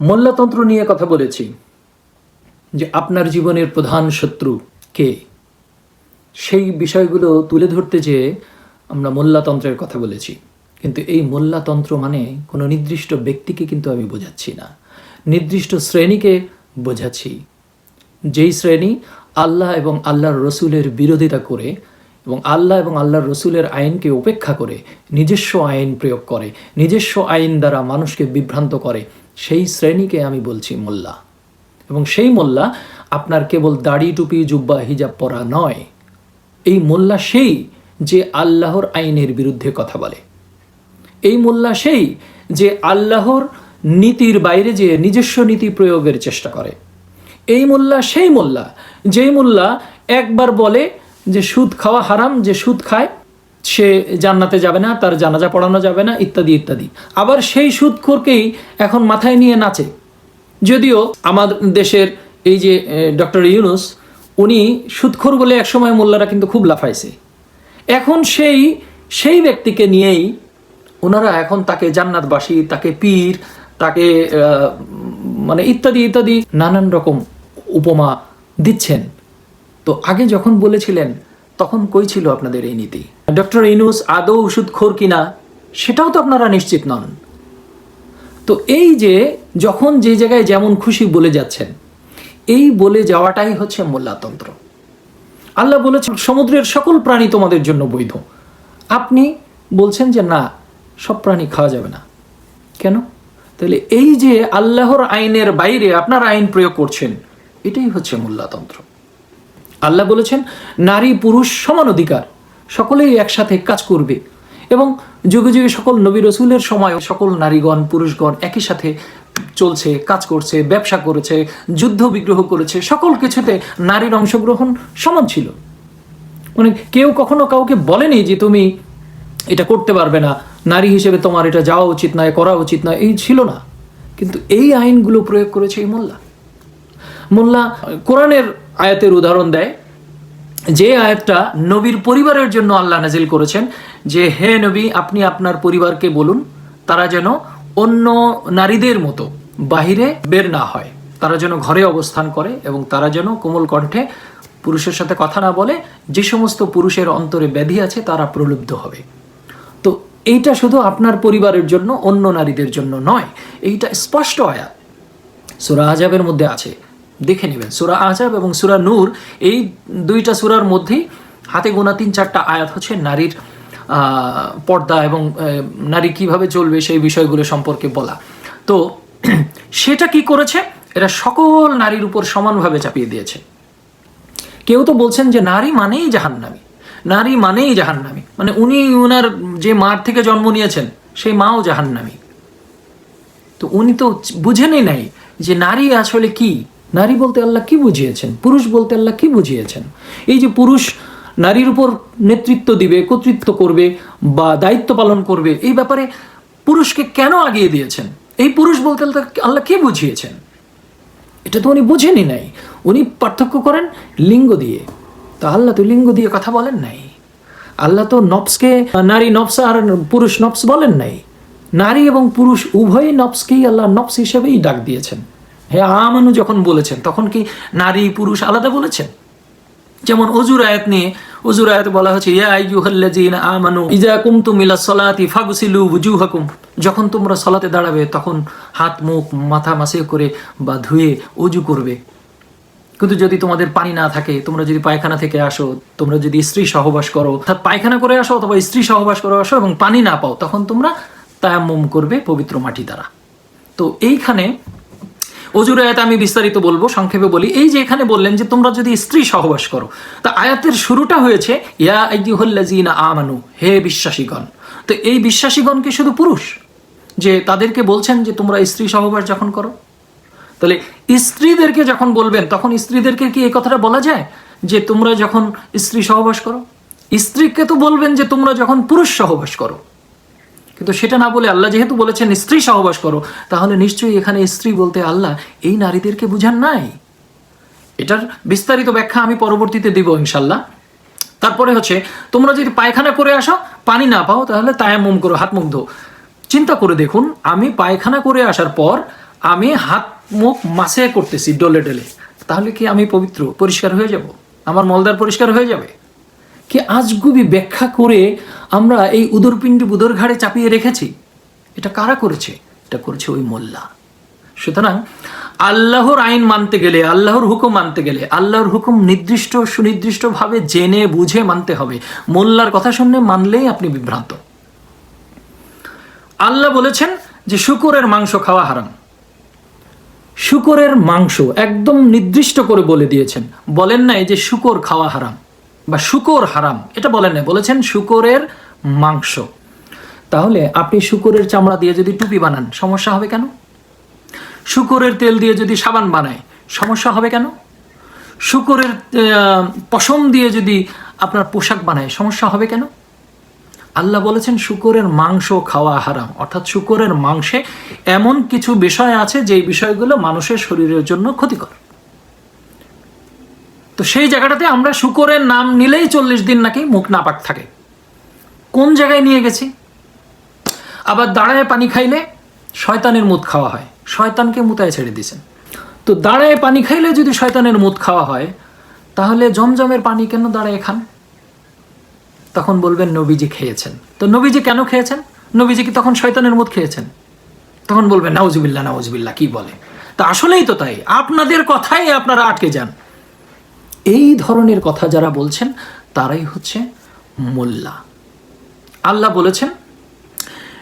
মোল্লাতন্ত্র নিয়ে কথা বলেছি যে আপনার জীবনের প্রধান শত্রু কে? সেই বিষয়গুলো তুলে ধরতে যেয়ে আমরা মোল্লাতন্ত্রের কথা বলেছি। কিন্তু এই মোল্লাতন্ত্র মানে কোনো নির্দিষ্ট ব্যক্তিকে কিন্তু আমি বোঝাচ্ছি না। নির্দিষ্ট শ্রেণীকে বোঝাচ্ছি। যেই শ্রেণি আল্লাহ এবং আল্লাহর রসুলের বিরোধিতা করে এবং আল্লাহ এবং আল্লাহর রসুলের আইনকে উপেক্ষা করে, নিজস্ব আইন প্রয়োগ করে, নিজস্ব আইন দ্বারা মানুষকে বিভ্রান্ত করে সেই শ্রেণীকে আমি বলছি মোল্লা। এবং সেই মোল্লা আপনার কেবল দাড়ি টুপি, জুব্বা, হিজাব পরা নয়। এই মোল্লা সেই যে আল্লাহর আইনের বিরুদ্ধে কথা বলে। এই মোল্লা সেই যে আল্লাহর নীতির বাইরে যে নিজস্ব নীতি প্রয়োগের চেষ্টা করে। এই মোল্লা সেই মোল্লা, যেই মোল্লা একবার বলে যে সুদ খাওয়া হারাম, যে সুদ খায় সে জান্নাতে যাবে না, তার জানাজা পড়ানো যাবে না, ইত্যাদি ইত্যাদি। আবার সেই সুদখোরকেই এখন মাথায় নিয়ে নাচে। যদিও আমাদের দেশের এই যে ডক্টর ইউনুস, উনি সুদখোর বলে একসময় মোল্লারা কিন্তু খুব লাফাইছে। এখন সেই সেই ব্যক্তিকে নিয়েই ওনারা এখন তাকে জান্নাতবাসী, তাকে পীর, তাকে মানে ইত্যাদি ইত্যাদি নানান রকম উপমা দিচ্ছেন। তো আগে যখন বলেছিলেন তখন কই ছিল আপনাদের এই নীতি? ডক্টর ইনুস আদৌ ওষুধখোর কিনা, সেটাও তো আপনারা নিশ্চিত নন। তো এই যে, যখন যে জায়গায় যেমন খুশি বলে যাচ্ছেন, এই বলে যাওয়াটাই হচ্ছে মোল্লাতন্ত্র। আল্লাহ বলেছেন, সমুদ্রের সকল প্রাণী তোমাদের জন্য বৈধ। আপনি বলছেন যে, না, সব প্রাণী খাওয়া যাবে না। কেন? তাহলে এই যে আল্লাহর আইনের বাইরে আপনার আইন প্রয়োগ করছেন, এটাই হচ্ছে মোল্লাতন্ত্র। আল্লাহ বলেছেন, নারী, পুরুষ সমান অধিকার, সকলেই একসাথে কাজ করবে। এবং যুগে যুগে সকল নবী রসুলের সময় সকল নারীগণ, পুরুষগণ একই সাথে চলছে, কাজ করছে, ব্যবসা করেছে, যুদ্ধ বিগ্রহ করেছে, সকল কিছুতে নারীর অংশগ্রহণ সমান ছিল। মানে কেউ কখনো কাউকে বলেনি যে তুমি এটা করতে পারবে না, নারী হিসেবে তোমার এটা যাওয়া উচিত নয়, করা উচিত নয়, এই ছিল না। কিন্তু এই আইনগুলো প্রয়োগ করেছে এই মোল্লা। মোল্লা কোরআনের আয়াতের উদাহরণ দেয়, যে আয়াতটা নবীর পরিবারের জন্য আল্লাহ নাজিল করেছেন, যে হে নবী, আপনি আপনার পরিবারকে বলুন, তারা যেন অন্য নারীদের মতো বাহিরে বের না হয়। তারা যেন ঘরে অবস্থান করে এবং তারা যেন কোমল কণ্ঠে পুরুষের সাথে কথা না বলে, যে সমস্ত পুরুষের অন্তরে ব্যাধি আছে, তারা প্রলুব্ধ হবে। তো এইটা শুধু আপনার পরিবারের জন্য, অন্য নারীদের জন্য নয়, এইটা স্পষ্ট আয়াত। সুরা আজাবের মধ্যে আছে দেখে নেবেন। সুরা আজাব এবং সুরা নূর, এই দুইটা সুরার মধ্যেই হাতে গোনা তিন চারটা আয়াত হচ্ছে নারীর পর্দা এবং নারী কীভাবে চলবে সেই বিষয়গুলো সম্পর্কে বলা। তো সেটা কি করেছে? এরা সকল নারীর উপর সমানভাবে চাপিয়ে দিয়েছে। কেউ তো বলছেন যে নারী মানেই জাহান্নামী। নারী মানেই জাহান্নামী। মানে উনি উনার যে মার থেকে জন্ম নিয়েছেন, সেই মাও জাহান্নামী। তো উনি তো বুঝেনই নাই যে নারী আসলে কি। নারী বলতে আল্লাহ কি বুঝিয়েছেন? পুরুষ বলতে আল্লাহ কি বুঝিয়েছেন? এই যে পুরুষ নারীর উপর নেতৃত্ব দিবে, কর্তৃত্ব করবে বা দায়িত্ব পালন করবে, এই ব্যাপারে পুরুষকে কেন আগিয়ে দিয়েছেন? এই পুরুষ বলতে আল্লাহ কে বুঝিয়েছেন? এটা তো উনি বুঝেনি নাই। উনি পার্থক্য করেন লিঙ্গ দিয়ে। তো আল্লাহ তো লিঙ্গ দিয়ে কথা বলেন নাই। আল্লাহ তো নবসকে নারী নবস আর পুরুষ নবস বলেন নাই। নারী এবং পুরুষ উভয় নবসকেই আল্লাহ নবস হিসেবেই ডাক দিয়েছেন। হ্যাঁ আমানু যখন বলেছেন, তখন কি নারী, পুরুষ আলাদা বলেছেন? যেমন অজুর আয়াত নিয়ে, অজুর আয়াত বলা হচ্ছে, ইয়া আইয়ুহাল্লাযীনা আমানু ইযা কুমতুম ইলা সলাতি ফাগসিলু ওয়ুজুহাকুম যখন তোমরা সলাতে দাঁড়াবে, তখন হাত, মুখ, মাথা মাসে করে বা ধুয়ে অজু করবে। কিন্তু যদি তোমাদের পানি না থাকে, তোমরা যদি পায়খানা থেকে আসো, তোমরা যদি স্ত্রী সহবাস করো, অর্থাৎ পায়খানা করে আসো অথবা স্ত্রী সহবাস করে আসো এবং পানি না পাও, তখন তোমরা তায়াম্মুম করবে পবিত্র মাটি দ্বারা। তো এইখানে অজুর আয়াত আমি বিস্তারিত বলব, সংক্ষেপে বলি। এই যে এখানে বললেন যে, তোমরা যদি স্ত্রী সহবাস করো, তা আয়াতের শুরুটা হয়েছে, ইয়া আইয়ুহাল্লাযীনা আমানু, হে বিশ্বাসীগণ। তো এই বিশ্বাসীগণ কি শুধু পুরুষ? যে তাদেরকে বলছেন যে, তোমরা স্ত্রী সহবাস যখন করো? তাহলে স্ত্রীদেরকে যখন বলবেন, তখন স্ত্রীদেরকে কি এই কথাটা বলা যায়? যে, তোমরা যখন স্ত্রী সহবাস করো? স্ত্রীকে তো বলবেন যে, তোমরা যখন পুরুষ সহবাস করো। কিন্তু সেটা না বলে আল্লাহ যেহেতু বলেছেন, স্ত্রী সহবাস করো, তাহলে নিশ্চয়ই এখানে স্ত্রী বলতে, আল্লাহ, এই নারীদেরকে বুঝান নাই? এটার বিস্তারিত ব্যাখ্যা আমি পরবর্তীতে দিব ইনশাল্লাহ তারপরে হচ্ছে, তোমরা যদি পায়খানা করে আসো, পানি না পাও, তাহলে তায়াম্মুম করো, হাত মুখ ধো চিন্তা করে দেখুন, আমি পায়খানা করে আসার পর আমি হাত মুখ মাসে করতেছি, ডলে ডলে। তাহলে কি আমি পবিত্র, পরিষ্কার হয়ে যাব? আমার মলদার পরিষ্কার হয়ে যাবে? কি আজগুবি ব্যাখ্যা করে আমরা এই উদরপিণ্ডি বুদর ঘাড়ে চাপিয়ে রেখেছি? এটা কারা করেছে? এটা করেছে ওই মোল্লা। সুতরাং আল্লাহর আইন মানতে গেলে, আল্লাহর হুকুম মানতে গেলে, আল্লাহর হুকুম নির্দিষ্ট সুনির্দিষ্টভাবে জেনে, বুঝে মানতে হবে। মোল্লার কথা শুনলে মানলেই আপনি বিভ্রান্ত। আল্লাহ বলেছেন যে শুকুরের মাংস খাওয়া হারাম। শুকরের মাংস একদম নির্দিষ্ট করে বলে দিয়েছেন। বলেন নাই যে শুকর খাওয়া হারাম। বা শুকর হারাম। এটা বলেন না বলেছেন শুকরের মাংস। তাহলে আপনি শুকরের চামড়া দিয়ে যদি টুপি বানান, সমস্যা হবে কেন? শুকরের তেল দিয়ে যদি সাবান বানায়, সমস্যা হবে কেন? শুকরের পশম দিয়ে যদি আপনার পোশাক বানায়, সমস্যা হবে কেন? আল্লাহ বলেছেন, শুকরের মাংস খাওয়া হারাম। অর্থাৎ শুকরের মাংসে এমন কিছু বিষয় আছে, যেই বিষয়গুলো মানুষের শরীরের জন্য ক্ষতিকর। তো সেই জায়গাটাতে আমরা শুকরের নাম নিলেই চল্লিশ দিন নাকি মুখ নাপাক থাকে। কোন জায়গায় নিয়ে গেছি? আবার দাঁড়ায় পানি খাইলে শয়তানের মুদ খাওয়া হয়। শয়তানকে মুতায় ছেড়ে দিয়েছেন। তো দাঁড়ায় পানি খাইলে যদি শয়তানের মুদ খাওয়া হয়, তাহলে জমজমের পানি কেন দাঁড়ায় খান তখন বলবেন, নবীজি খেয়েছেন। তো নবীজি কেন খেয়েছেন? নবীজি কি তখন শয়তানের মুদ খেয়েছেন? তখন বলবেন নাউজুবিল্লা নাউজুবিল্লা কি বলে? তা আসলেই তো তাই। আপনাদের কথাই আপনারা আটকে যান। এই ধরনের কথা যারা বলছেন, তারাই হচ্ছে মোল্লা। আল্লাহ বলেছেন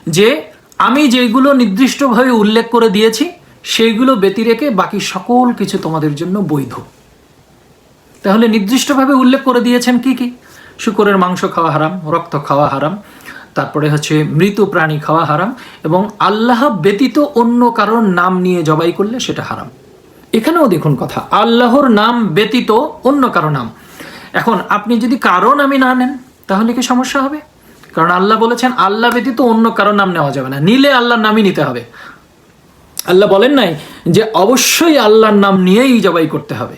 যে, আমি যেগুলো নির্দিষ্টভাবে উল্লেখ করে দিয়েছি, সেইগুলো ব্যতি রেখে বাকি সকল কিছু তোমাদের জন্য বৈধ। তাহলে নির্দিষ্টভাবে উল্লেখ করে দিয়েছেন কি কি? শুকরের মাংস খাওয়া হারাম, রক্ত খাওয়া হারাম, তারপরে হচ্ছে মৃত প্রাণী খাওয়া হারাম, এবং আল্লাহ ব্যতীত অন্য কারোর নাম নিয়ে জবাই করলে সেটা হারাম। এখানেও দেখুন কথা, আল্লাহর নাম ব্যতীত অন্য কারও নাম। এখন আপনি যদি কারও নামই না নেন, তাহলে কি সমস্যা হবে? কারণ আল্লাহ বলেছেন, আল্লাহ ব্যতীত অন্য কারও নাম নেওয়া যাবে না। নিলে আল্লাহর নামই নিতে হবে। আল্লাহ বলেন নাই যে, অবশ্যই আল্লাহর নাম নিয়েই জবাই করতে হবে।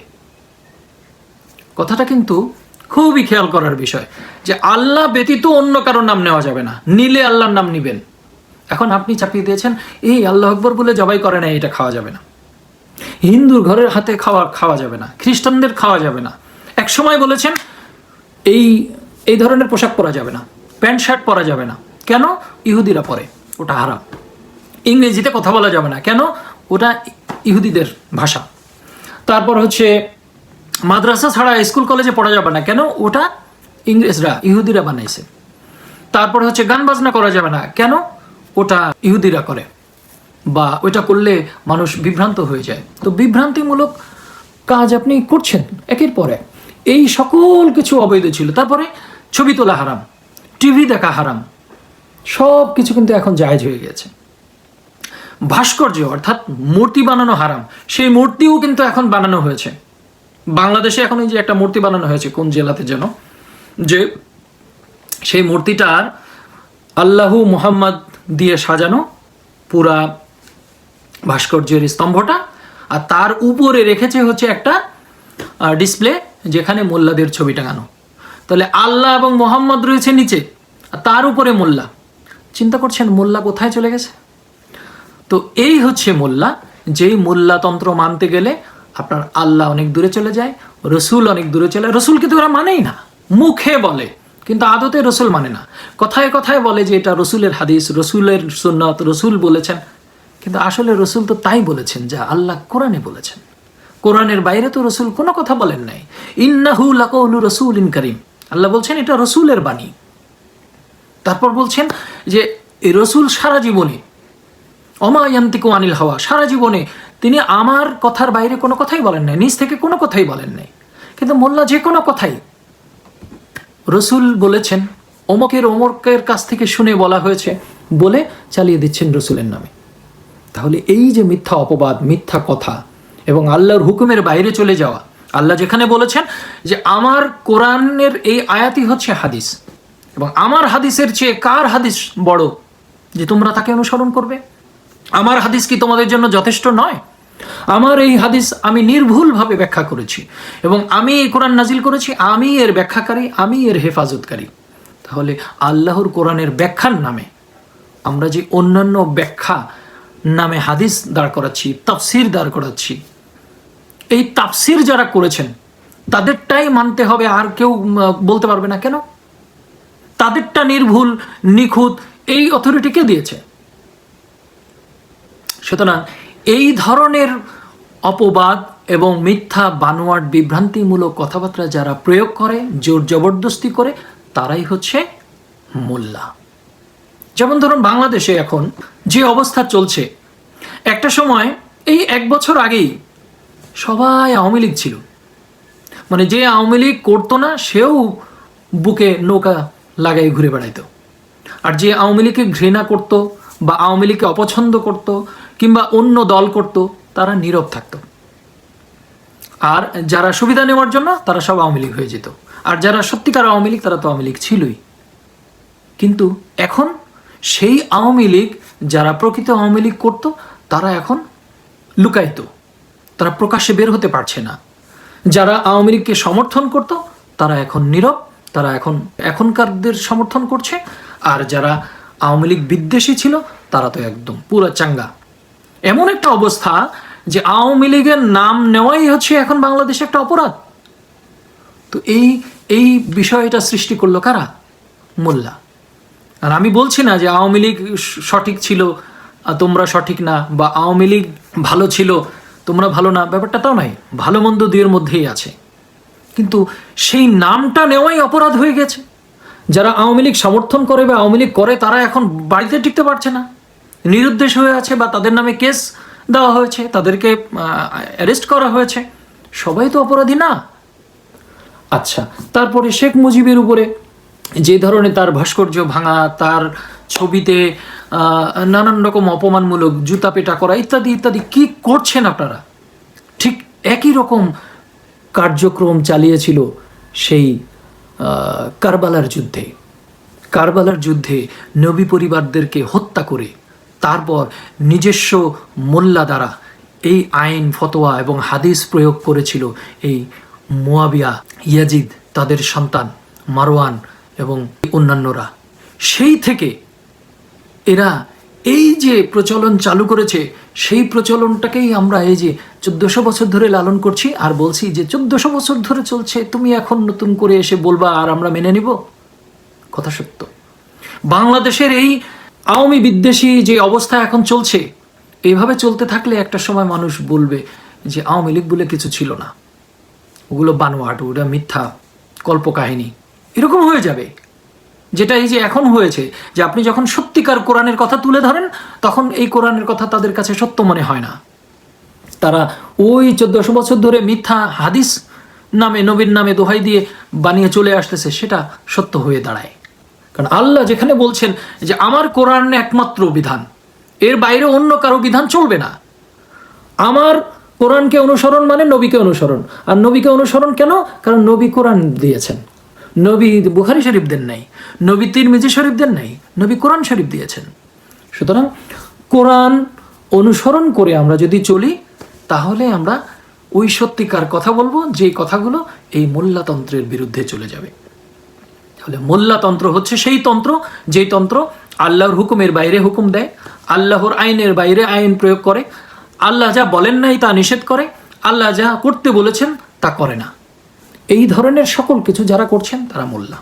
কথাটা কিন্তু খুবই খেয়াল করার বিষয় যে, আল্লাহ ব্যতীত অন্য কারোর নাম নেওয়া যাবে না। নিলে আল্লাহর নাম নিবেন। এখন আপনি চাপিয়ে দিয়েছেন, এই আল্লাহ আকবর বলে জবাই করে না এটা খাওয়া যাবে না। হিন্দুর ঘরের হাতে খাওয়া খাওয়া যাবে না। খ্রিস্টানদের খাওয়া যাবে না। এক সময় বলেছেন, এই এই ধরনের পোশাক পরা যাবে না। প্যান্ট, শার্ট পরা যাবে না। কেন? ইহুদিরা পরে। ওটা হারাম। ইংরেজিতে কথা বলা যাবে না। কেন? ওটা ইহুদিদের ভাষা। তারপর হচ্ছে, মাদ্রাসা ছাড়া স্কুল, কলেজে পড়া যাবে না। কেন? ওটা ইংরেজরা, ইহুদিরা বানাইছে। তারপর হচ্ছে, গান বাজনা করা যাবে না। কেন? ওটা ইহুদিরা করে। বা ওইটা করলে মানুষ বিভ্রান্ত হয়ে যায়। তো বিভ্রান্তিমূলক কাজ আপনি করছেন একের পরে এই সকল কিছু অবৈধ ছিল। তারপরে ছবি তোলা হারাম, টিভি দেখা হারাম, সব কিছু কিন্তু এখন জায়েজ হয়ে গেছে। ভাস্কর্য অর্থাৎ মূর্তি বানানো হারাম, সেই মূর্তিও কিন্তু এখন বানানো হয়েছে। বাংলাদেশে এখন এই যে একটা মূর্তি বানানো হয়েছে, কোন জেলাতে যেন, যে সেই মূর্তিটার আল্লাহু মুহাম্মদ দিয়ে সাজানো পুরা ভাস্কর্যের স্তম্ভটা, আর তার উপরে রেখেছে হচ্ছে একটা ডিসপ্লে যেখানে মোল্লাদের ছবি টাঙানো। তাহলে আল্লাহ এবং মোহাম্মদ রয়েছে নিচে, আর তার উপরে মোল্লা। চিন্তা করছেন মোল্লা কোথায় চলে গেছে? তো এই হচ্ছে মোল্লা, যেই মোল্লাতন্ত্র মানতে গেলে আপনার আল্লাহ অনেক দূরে চলে যায়, রসুল অনেক দূরে চলে যায়। রসুল কিন্তু ওরা মানেই না, মুখে বলে, কিন্তু আদতে রসুল মানে না। কথায় কথায় বলে যে এটা রসুলের হাদিস, রসুলের সুন্নত, রসুল বলেছেন কিন্তু আসলে রসুল তো তাই বলেছেন, যা আল্লাহ কোরআনে বলেছেন। কোরআনের বাইরে তো রসুল কোনো কথা বলেন নাই। ইন্নাহু লাকৌলু রসুল ইন করিম। আল্লাহ বলছেন, এটা রসুলের বাণী। তারপর বলছেন যে রসুল সারা জীবনে অমায়ান্তিকু আনিল হাওয়া, সারা জীবনে তিনি আমার কথার বাইরে কোনো কথাই বলেন নাই, নিজ থেকে কোনো কথাই বলেন নাই। কিন্তু মোল্লা যে কোনো কথাই রসুল বলেছেন অমকের অমকের কাছ থেকে শুনে বলা হয়েছে, বলে চালিয়ে দিচ্ছেন রসুলের নামে। তাহলে এই যে মিথ্যা অপবাদ, মিথ্যা কথা এবং আল্লাহর হুকুমের বাইরে চলে যাওয়া, আল্লাহ যেখানে বলেছেন যে আমার কোরআনের এই আয়াতই হচ্ছে হাদিস এবং আমার হাদিসের চেয়ে কার হাদিস বড় যে তোমরা তাকে অনুসরণ করবে? আমার হাদিস কি তোমাদের জন্য যথেষ্ট নয়? আমার এই হাদিস আমি নির্ভুলভাবে ব্যাখ্যা করেছি এবং আমি এই কোরআন নাজিল করেছি, আমি এর ব্যাখ্যাকারী, আমি এর হেফাজতকারী। তাহলে আল্লাহর কোরআনের ব্যাখ্যার নামে আমরা যে অন্যান্য ব্যাখ্যা নামে হাদিস দাঁড় করাচ্ছি, তাফসির দাঁড় করাচ্ছি। এই তাফসির যারা করেছেন, তাদেরটাই মানতে হবে, আর কেউ বলতে পারবে না কেন? তাদেরটা নির্ভুল, নিখুঁত, এই অথরিটি কে দিয়েছে? সুতরাং এই ধরনের অপবাদ এবং মিথ্যা, বানোয়াট, বিভ্রান্তিমূলক কথাবার্তা যারা প্রয়োগ করে, জোর জবরদস্তি করে, তারাই হচ্ছে মোল্লা। যেমন ধরুন বাংলাদেশে এখন যে অবস্থা চলছে, একটা সময় এই এক বছর আগেই সবাই আওয়ামী লীগ ছিল। মানে যে আওয়ামী লীগ করতো না, সেও বুকে নৌকা লাগাই ঘুরে বেড়াইতো। আর যে আওয়ামী লীগকে ঘৃণা করত বা আওয়ামী লীগকে অপছন্দ করত কিংবা অন্য দল করত, তারা নীরব থাকতো। আর যারা সুবিধা নেওয়ার জন্য, তারা সব আওয়ামী লীগ হয়ে যেত। আর যারা সত্যিকার আওয়ামী লীগ, তারা তো আওয়ামী লীগ ছিলই। কিন্তু এখন সেই আওয়ামী লীগ, যারা প্রকৃত আওয়ামী লীগ করত, তারা এখন লুকায়িত। তারা প্রকাশ্যে বের হতে পারছে না। যারা আওয়ামী লীগকে সমর্থন করত, তারা এখন নীরব, তারা এখন এখনকারদের সমর্থন করছে, আর যারা আওয়ামী লীগ বিদ্বেষী ছিল, তারা তো একদম পুরো চাঙ্গা। এমন একটা অবস্থা যে আওয়ামী লীগের নাম নেওয়াই হচ্ছে এখন বাংলাদেশে একটা অপরাধ। তো এই এই বিষয়টা সৃষ্টি করল কারা? মোল্লা। আর আমি বলছি না যে আওয়ামী লীগ সঠিক ছিল তোমরা সঠিক না, বা আওয়ামী লীগ ভালো ছিল, তোমরা ভালো না, ব্যাপারটা তাও নাই ভালো মন্দ দুইয়ের মধ্যেই আছে। কিন্তু সেই নামটা নেওয়াই অপরাধ হয়ে গেছে। যারা আওয়ামী লীগ সমর্থন করে বা আওয়ামী লীগ করে, তারা এখন বাড়িতে টিকতে পারছে না। নিরুদ্দেশ হয়ে আছে বা তাদের নামে কেস দেওয়া হয়েছে, তাদেরকে অ্যারেস্ট করা হয়েছে। সবাই তো অপরাধী না। আচ্ছা তারপরে শেখ মুজিবের উপরে যে ধরনের তার ভাস্কর্য ভাঙা, তার ছবিতে নানান রকম অপমানমূলক জুতা পেটা করা, ইত্যাদি ইত্যাদি, কি করছেন আপনারা? ঠিক একই রকম কার্যক্রম চালিয়েছিল সেই কারবালার যুদ্ধে। কারবালার যুদ্ধে নবী পরিবারদেরকে হত্যা করে, তারপর নিজস্ব মোল্লা দ্বারা এই আইন, ফতোয়া এবং হাদিস প্রয়োগ করেছিল এই মুয়াবিয়া ইয়াজিদ, তাদের সন্তান মারওয়ান এবং অন্যান্যরা। সেই থেকে এরা এই যে প্রচলন চালু করেছে, সেই প্রচলনটাকেই আমরা এই যে চোদ্দশো বছর ধরে লালন করছি আর বলছি যে চোদ্দশো বছর ধরে চলছে, তুমি এখন নতুন করে এসে বলবা আর আমরা মেনে নিব? কথা সত্য। বাংলাদেশের এই আওয়ামী বিদ্বেষী যে অবস্থা এখন চলছে এইভাবে চলতে থাকলে একটা সময় মানুষ বলবে যে আওয়ামী লীগ বলে কিছু ছিল না। ওগুলো বানোয়াট ওটা মিথ্যা, কল্পকাহিনী। এরকম হয়ে যাবে। যেটা এই যে এখন হয়েছে, যে আপনি যখন সত্যিকার কোরআনের কথা তুলে ধরেন, তখন এই কোরআনের কথা তাদের কাছে সত্য মনে হয় না। তারা ওই চোদ্দশো বছর ধরে মিথ্যা হাদিস নামে, নবীর নামে দোহাই দিয়ে বানিয়ে চলে আসতেছে, সেটা সত্য হয়ে দাঁড়ায়। কারণ আল্লাহ যেখানে বলছেন যে, আমার কোরআন একমাত্র বিধান, এর বাইরে অন্য কারও বিধান চলবে না। আমার কোরআনকে অনুসরণ মানে নবীকে অনুসরণ। আর নবীকে অনুসরণ কেন? কারণ নবী কোরআন দিয়েছেন। নবী বুখারি শরীফ দেন নাই, নবী তিরমিজি শরীফ দেন নাই, নবী কোরআন শরীফ দিয়েছেন। সুতরাং কোরআন অনুসরণ করে আমরা যদি চলি, তাহলে আমরা ওই সত্যিকার কথা বলব, যেই কথাগুলো এই মোল্লাতন্ত্রের বিরুদ্ধে চলে যাবে। তাহলে মোল্লাতন্ত্র হচ্ছে সেই তন্ত্র, যেই তন্ত্র আল্লাহর হুকুমের বাইরে হুকুম দেয়, আল্লাহর আইনের বাইরে আইন প্রয়োগ করে, আল্লাহ যা বলেন নাই তা নিষেধ করে, আল্লাহ যা করতে বলেছেন তা করে না। এই ধরনের সকল কিছু যারা করছেন, তারা মোল্লা।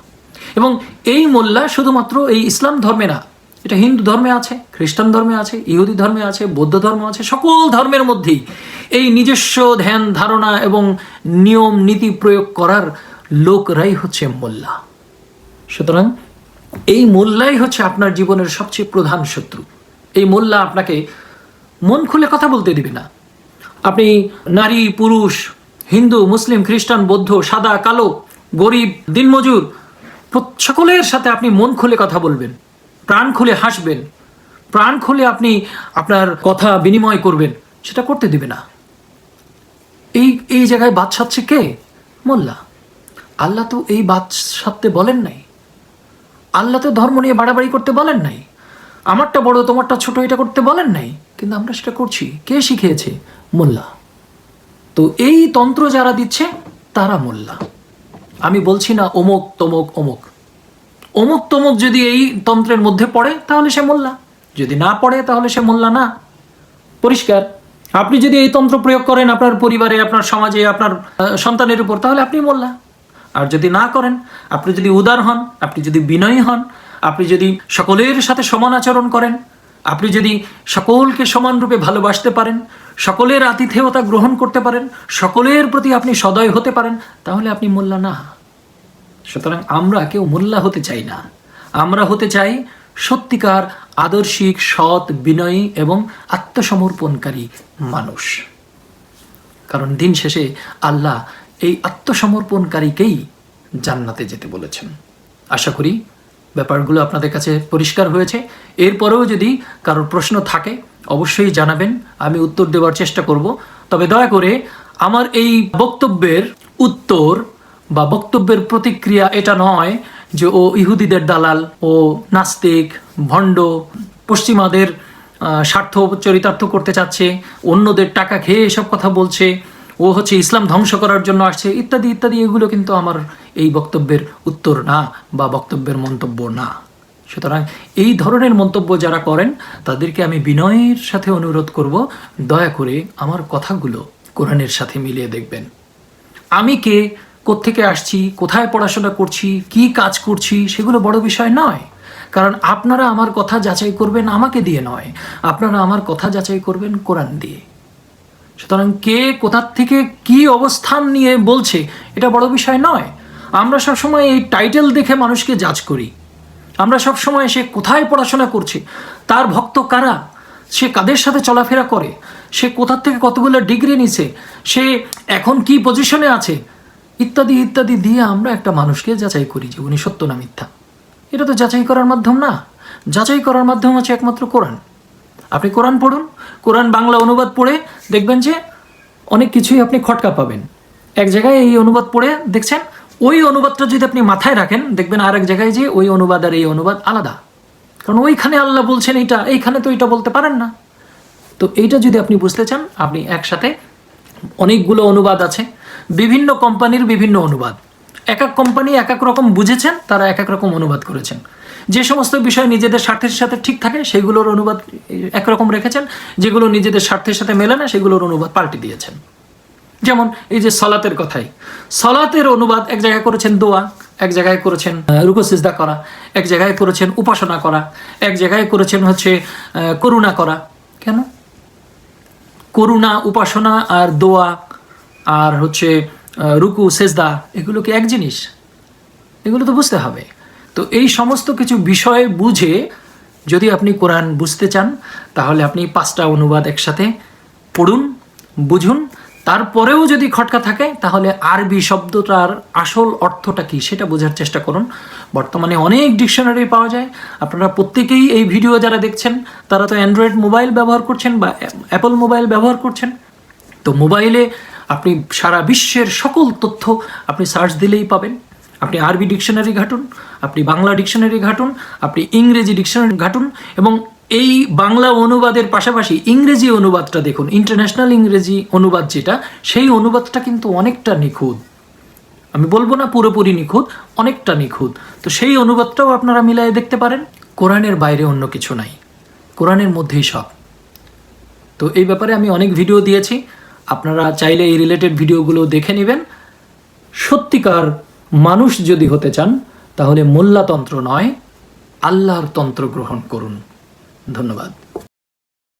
এবং এই মোল্লা শুধুমাত্র এই ইসলাম ধর্মে না, এটা হিন্দু ধর্মে আছে, খ্রিস্টান ধর্মে আছে, ইহুদি ধর্মে আছে, বৌদ্ধ ধর্ম আছে, সকল ধর্মের মধ্যেই এই নিজস্ব ধ্যান, ধারণা এবং নিয়ম, নীতি প্রয়োগ করার লোকরাই হচ্ছে মোল্লা। সুতরাং এই মোল্লাই হচ্ছে আপনার জীবনের সবচেয়ে প্রধান শত্রু। এই মোল্লা আপনাকে মন খুলে কথা বলতে দিবে না। আপনি নারী, পুরুষ হিন্দু, মুসলিম, খ্রিস্টান, বৌদ্ধ, সাদা, কালো, গরিব, দিনমজুর সকলের সাথে আপনি মন খুলে কথা বলবেন, প্রাণ খুলে হাসবেন, প্রাণ খুলে আপনি আপনার কথা বিনিময় করবেন, সেটা করতে দিবে না। এই এই জায়গায় বাদ সাচ্ছে কে? মোল্লা। আল্লাহ তো এই বাদ সারতে বলেন নাই। আল্লাহ তো ধর্ম নিয়ে বাড়াবাড়ি করতে বলেন নাই। আমারটা বড়, তোমারটা ছোট, এটা করতে বলেন নাই। কিন্তু আমরা সেটা করছি। কে শিখিয়েছে? মোল্লা। তো এই তন্ত্র যারা দিচ্ছে, তারা মোল্লা। আমি বলছি না অমুক, তমুক, অমুক। অমুক, তমুক যদি এই তন্ত্রের মধ্যে পড়ে, তাহলে সে মোল্লা। যদি না পড়ে, তাহলে সে মোল্লা না। পরিষ্কার। আপনি যদি এই তন্ত্র প্রয়োগ করেন আপনার পরিবারে, আপনার সমাজে, আপনার সন্তানের উপর, তাহলে আপনি মোল্লা। আর যদি না করেন, আপনি যদি উদার হন, আপনি যদি বিনয়ী হন, আপনি যদি সকলের সাথে সমান আচরণ করেন, আপনি যদি সকলকে সমানরূপে ভালোবাসতে পারেন সকলের আতিথেয়তা গ্রহণ করতে পারেন, সকলের প্রতি আপনি সদয় হতে পারেন, তাহলে আপনি মোল্লা না। সুতরাং আমরা কেউ মোল্লা হতে চাই না। আমরা হতে চাই সত্যিকার, আদর্শিক, সৎ, বিনয়ী এবং আত্মসমর্পণকারী মানুষ। কারণ দিন শেষে আল্লাহ এই আত্মসমর্পণকারীকেই জান্নাতে যেতে বলেছেন। আশা করি ব্যাপারগুলো আপনাদের কাছে পরিষ্কার হয়েছে। এরপরেও যদি কারোর প্রশ্ন থাকে, অবশ্যই জানাবেন, আমি উত্তর দেওয়ার চেষ্টা করব। তবে দয়া করে আমার এই বক্তব্যের উত্তর বা বক্তব্যের প্রতিক্রিয়া এটা নয় যে, ও ইহুদিদের দালাল, ও নাস্তিক, ভণ্ড, পশ্চিমাদের স্বার্থ চরিতার্থ করতে চাচ্ছে, অন্যদের টাকা খেয়ে এসব কথা বলছে। ও হচ্ছে ইসলাম ধ্বংস করার জন্য আসছে, ইত্যাদি ইত্যাদি, এগুলো কিন্তু আমার এই বক্তব্যের উত্তর না বা বক্তব্যের মন্তব্য না। সুতরাং এই ধরনের মন্তব্য যারা করেন, তাদেরকে আমি বিনয়ের সাথে অনুরোধ করব, দয়া করে আমার কথাগুলো কোরআনের সাথে মিলিয়ে দেখবেন। আমি কে, কোত্থেকে আসছি, কোথায় পড়াশোনা করছি, কি কাজ করছি, সেগুলো বড় বিষয় নয়। কারণ আপনারা আমার কথা যাচাই করবেন আমাকে দিয়ে নয়। আপনারা আমার কথা যাচাই করবেন কোরআন দিয়ে। সুতরাং কে কোথার থেকে কি অবস্থান নিয়ে বলছে, এটা বড় বিষয় নয়। আমরা সবসময় এই টাইটেল দেখে মানুষকে জাজ করি। আমরা সবসময় সে কোথায় পড়াশোনা করছে, তার ভক্ত কারা, সে কাদের সাথে চলাফেরা করে, সে কোথার থেকে কতগুলো ডিগ্রি নিছে, সে এখন কি পজিশনে আছে, ইত্যাদি ইত্যাদি দিয়ে আমরা একটা মানুষকে যাচাই করি, যে উনি সত্য না মিথ্যা। এটা তো যাচাই করার মাধ্যম না। যাচাই করার মাধ্যম হচ্ছে একমাত্র কোরআন। আপনি কোরআন পড়ুন, কোরআন বাংলা অনুবাদ পড়ে দেখবেন যে অনেক কিছুই আপনি খটকা পাবেন। এক জায়গায় এই অনুবাদ পড়ে দেখছেন, ওই অনুবাদটা যদি আপনি মাথায় রাখেন, দেখবেন আর এক জায়গায় যে ওই অনুবাদ আর এই অনুবাদ আলাদা। কারণ ওইখানে আল্লাহ বলছেন এইটা, এইখানে তো এটা বলতে পারেন না। তো এইটা যদি আপনি বুঝতে চান, আপনি একসাথে অনেকগুলো অনুবাদ আছে, বিভিন্ন কোম্পানির বিভিন্ন অনুবাদ। এক এক কোম্পানি এক এক রকম বুঝেছেন, তারা এক এক রকম অনুবাদ করেছেন। যে সমস্ত বিষয় নিজেদের স্বার্থের সাথে ঠিক থাকে সেগুলোর অনুবাদ একরকম রেখেছেন যেগুলো নিজেদের স্বার্থের সাথে মেলে না সেগুলোর অনুবাদ পাল্টে দিয়েছেন। যেমন এই যে সলাতের কথাই। সলাতের অনুবাদ এক জায়গায় করেছেন দোয়া এক জায়গায় করেছেন আহ, রুকু সিজদা করা এক জায়গায় করেছেন উপাসনা করা এক জায়গায় করেছেন হচ্ছে করুণা করা। কেন? করুণা উপাসনা আর দোয়া আর হচ্ছে রুকু সেজদা এগুলো কি এক জিনিস? এগুলো তো বুঝতে হবে। তো এই সমস্ত কিছু বিষয় বুঝে যদি আপনি কোরআন বুঝতে চান, তাহলে আপনি পাঁচটা অনুবাদ একসাথে পড়ুন, বুঝুন। তারপরেও যদি খটকা থাকে, তাহলে আরবি শব্দটার আসল অর্থটা কি সেটা বোঝার চেষ্টা করুন। বর্তমানে অনেক ডিকশনারি পাওয়া যায়। আপনারা প্রত্যেকেই এই ভিডিও যারা দেখছেন, তারা তো অ্যান্ড্রয়েড মোবাইল ব্যবহার করছেন বা অ্যাপল মোবাইল ব্যবহার করছেন। তো মোবাইলে আপনি সারা বিশ্বের সকল তথ্য আপনি সার্চ দিলেই পাবেন। আপনি আরবি ডিকশনারি ঘাটুন, আপনি বাংলা ডিকশনারি ঘাটুন, আপনি ইংরেজি ডিকশনারি ঘাটুন, এবং এই বাংলা অনুবাদের পাশাপাশি ইংরেজি অনুবাদটা দেখুন, ইন্টারন্যাশনাল ইংরেজি অনুবাদ যেটা, সেই অনুবাদটা কিন্তু অনেকটা নিখুঁত। আমি বলব না পুরোপুরি নিখুঁত, অনেকটা নিখুঁত। তো সেই অনুবাদটাও আপনারা মিলাই দেখতে পারেন, কোরআনের বাইরে অন্য কিছু নাই, কোরআনের মধ্যেই সব। তো এই ব্যাপারে আমি অনেক ভিডিও দিয়েছি, আপনারা চাইলে এই রিলেটেড ভিডিওগুলো দেখে নেবেন। সত্যিকার মানুষ যদি হতে চান তাহলে মোল্লাতন্ত্র নয় আল্লাহর তন্ত্র গ্রহণ করুন। ধন্যবাদ।